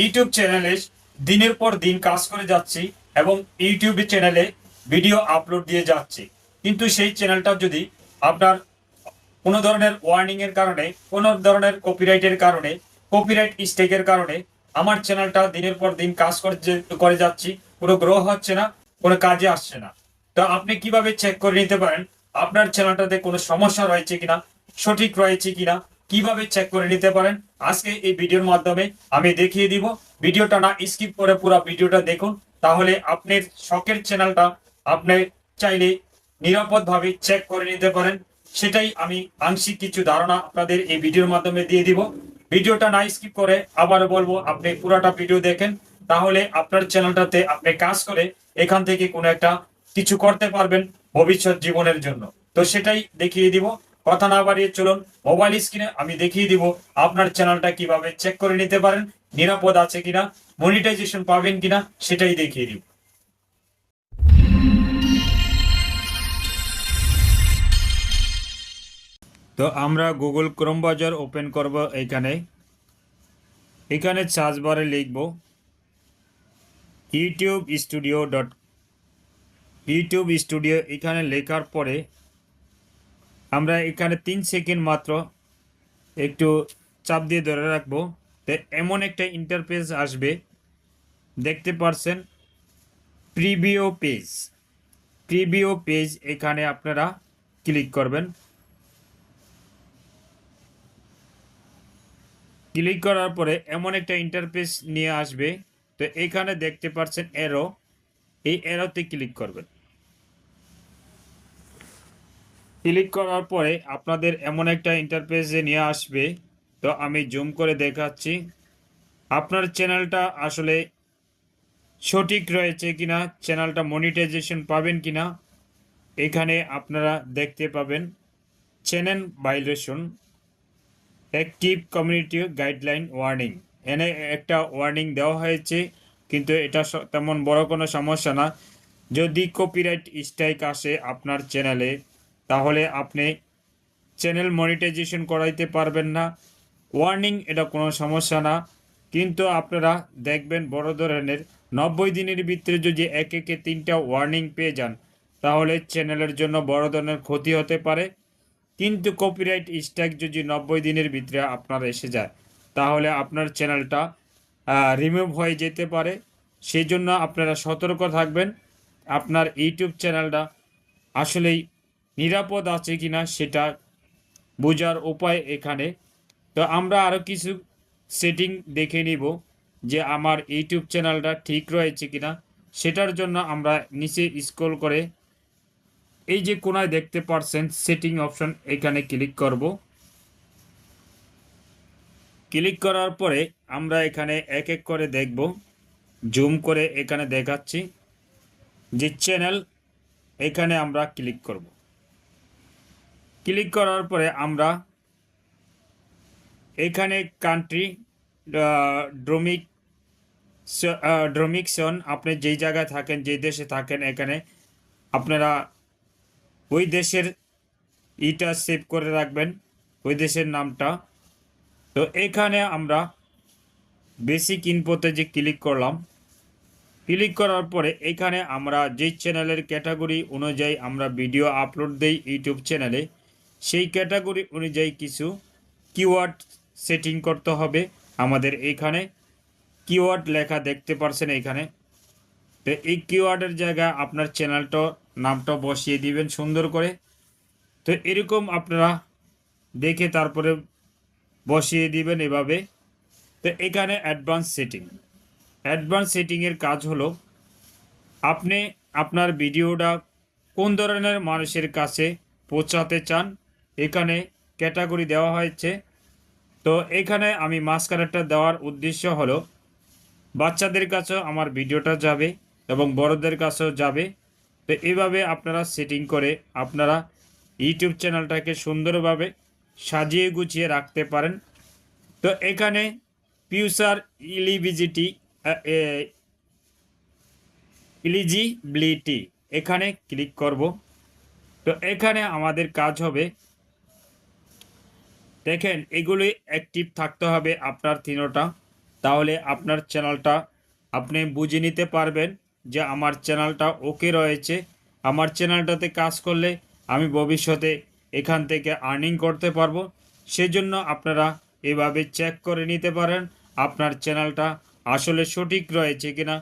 YouTube চ্যানেলে দিনের পর দিন কাজ করে যাচ্ছি এবং ইউটিউব চ্যানেলে ভিডিও আপলোড দিয়ে যাচ্ছি। কিন্তু সেই চ্যানেলটা যদি আপনার কোনো ধরনের ওয়ার্নিং এর কারণে, কোনো ধরনের কপিরাইটের কারণে কপিরাইট স্টেকের কারণে আমার চ্যানেলটা দিনের পর দিন কাজ করে যাচ্ছি, কোনো গ্রো হচ্ছে না, কোনো কাজে আসছে না। তো আপনি কীভাবে চেক করে নিতে পারেন? আপনার চ্যানেলটাতে কোনো সমস্যা রয়েছে কিনা? সঠিক রয়েছে কিনা? কীভাবে চেক করে নিতে পারেন? আজকে এই ভিডিওর মাধ্যমে আমি দেখিয়ে দিব। ভিডিওটা না স্কিপ করে পুরো ভিডিওটা দেখুন। তাহলে আপনার শখের চ্যানেলটা আপনি চাইলে নিরাপদভাবে চেক করে নিতে পারেন। সেটাই আমি আংশিক কিছু ধারণা আপনাদের এই ভিডিওর মাধ্যমে দিয়ে দিব। ভিডিওটা না স্কিপ করে আবারও বলব, আপনি পুরাটা ভিডিও দেখেন। তাহলে আপনার চ্যানেলটাতে আপনি কাজ করে এখান থেকে কোনো একটা কিছু করতে পারবেন ভবিষ্যৎ জীবনের জন্য। তো সেটাই দেখিয়ে দিব। কথা না বাড়িয়ে চলুন মোবাইল স্ক্রিনে আমি দেখিয়ে দিব আপনার চ্যানেলটা কীভাবে চেক করে নিতে পারেন, নিরাপদ আছে কিনা মনিটাইজেশন পাবেন কিনা, সেটাই দেখিয়ে দিব। তো আমরা গুগল ক্রোম বাজার ওপেন করব এখানে এখানে সার্চ বারে লিখব YouTube studio dot YouTube studio এখানে লেখার পরে আমরা এখানে তিন সেকেন্ড মাত্র একটু চাপ দিয়ে ধরে রাখব। তো এমন একটা ইন্টারফেস আসবে। দেখতে পারছেন? প্রিভিও পেজ প্রিভিও পেজ এখানে আপনারা ক্লিক করবেন। ক্লিক করার পরে এমন একটা ইন্টারফেস নিয়ে আসবে। তো এখানে দেখতে পাচ্ছেন এরো এই এরোতে ক্লিক করবেন। ক্লিক করার পরে আপনাদের এমন একটা ইন্টারফেসে নিয়ে আসবে। তো আমি জুম করে দেখাচ্ছি। আপনার চ্যানেলটা আসলে সঠিক রয়েছে কিনা চ্যানেলটা মনিটাইজেশন পাবেন কিনা, এখানে আপনারা দেখতে পাবেন channel violation active community guideline warning এনে একটা ওয়ার্নিং দেওয়া হয়েছে, কিন্তু এটা তেমন বড় কোনো সমস্যা না। যদি কপিরাইট স্ট্রাইক আসে আপনার চ্যানেলে তাহলে আপনি চ্যানেল মনিটাইজেশন করাইতে পারবেন না। ওয়ার্নিং এটা কোনো সমস্যা না। কিন্তু আপনারা দেখবেন বড় ধরনের নব্বই দিনের ভিতরে যদি এক একে তিনটা ওয়ার্নিং পেয়ে যান, তাহলে চ্যানেলের জন্য বড় ধরনের ক্ষতি হতে পারে। কিন্তু কপিরাইট স্ট্রাইক যদি নব্বই দিনের ভিতরে আপনার এসে যায়, তাহলে আপনার চ্যানেলটা রিমুভ হয়ে যেতে পারে। সেই জন্য আপনারা সতর্ক থাকবেন। আপনার ইউটিউব চ্যানেলটা আসলেই নিরাপদ আছে কিনা সেটা বোঝার উপায় এখানে। তো আমরা আরও কিছু সেটিং দেখে নিব যে আমার ইউটিউব চ্যানেলটা ঠিক রয়েছে কিনা। সেটার জন্য আমরা নিচে স্ক্রল করে এই যে কোনায় দেখতে পারছেন সেটিং অপশন এখানে ক্লিক করব। ক্লিক করার পরে আমরা এখানে এক এক করে দেখব। জুম করে এখানে দেখাচ্ছি যে চ্যানেল এখানে আমরা ক্লিক করব। ক্লিক করার পরে আমরা এখানে কান্ট্রি ড্রোমিক ড্রোমিকশন আপনি যেই জায়গায় থাকেন, যেই দেশে থাকেন এখানে, আপনারা ওই দেশের ইটা সেভ করে রাখবেন, ওই দেশের নামটা। তো এখানে আমরা বেসিক ইনপোতে যে ক্লিক করলাম ক্লিক করার পরে এখানে আমরা যেই চ্যানেলের ক্যাটাগরি অনুযায়ী আমরা ভিডিও আপলোড দেই ইউটিউব চ্যানেলে সেই ক্যাটাগরি অনুযায়ী কিছু কিওয়ার্ড সেটিং করতে হবে আমাদের এখানে। কিওয়ার্ড লেখা দেখতে পারছেন এখানে। তো এই কিওয়ার্ডের জায়গায় আপনার চ্যানেলটা নামটা বসিয়ে দিবেন সুন্দর করে। তো এরকম আপনারা দেখে তারপরে বসিয়ে দিবেন এভাবে। তো এখানে অ্যাডভান্স সেটিং অ্যাডভান্স সেটিংয়ের কাজ হলো, আপনি আপনার ভিডিওটা কোন ধরনের মানুষের কাছে পৌঁছাতে চান এখানে ক্যাটাগরি দেওয়া হয়েছে। তো এখানে আমি মাস্কারেটটা দেওয়ার উদ্দেশ্য হলো, বাচ্চাদের কাছেও আমার ভিডিওটা যাবে এবং বড়দের কাছেও যাবে। তো এইভাবে আপনারা সেটিং করে আপনারা ইউটিউব চ্যানেলটাকে সুন্দরভাবে সাজিয়ে গুছিয়ে রাখতে পারেন। তো এখানে ফিউচার ইলিভিজিটি ইলিজিবিলিটি এখানে ক্লিক করব। তো এখানে আমাদের কাজ হবে দেখেন এগুলি অ্যাক্টিভ থাকতে হবে আপনার তিনোটা। তাহলে আপনার চ্যানেলটা আপনি বুঝে নিতে পারবেন যে আমার চ্যানেলটা ওকে রয়েছে। আমার চ্যানেলটাতে কাজ করলে আমি ভবিষ্যতে এখান থেকে আর্নিং করতে পারব। সেজন্য আপনারা এভাবে চেক করে নিতে পারেন, আপনার চ্যানেলটা আসলে সঠিক রয়েছে কিনা।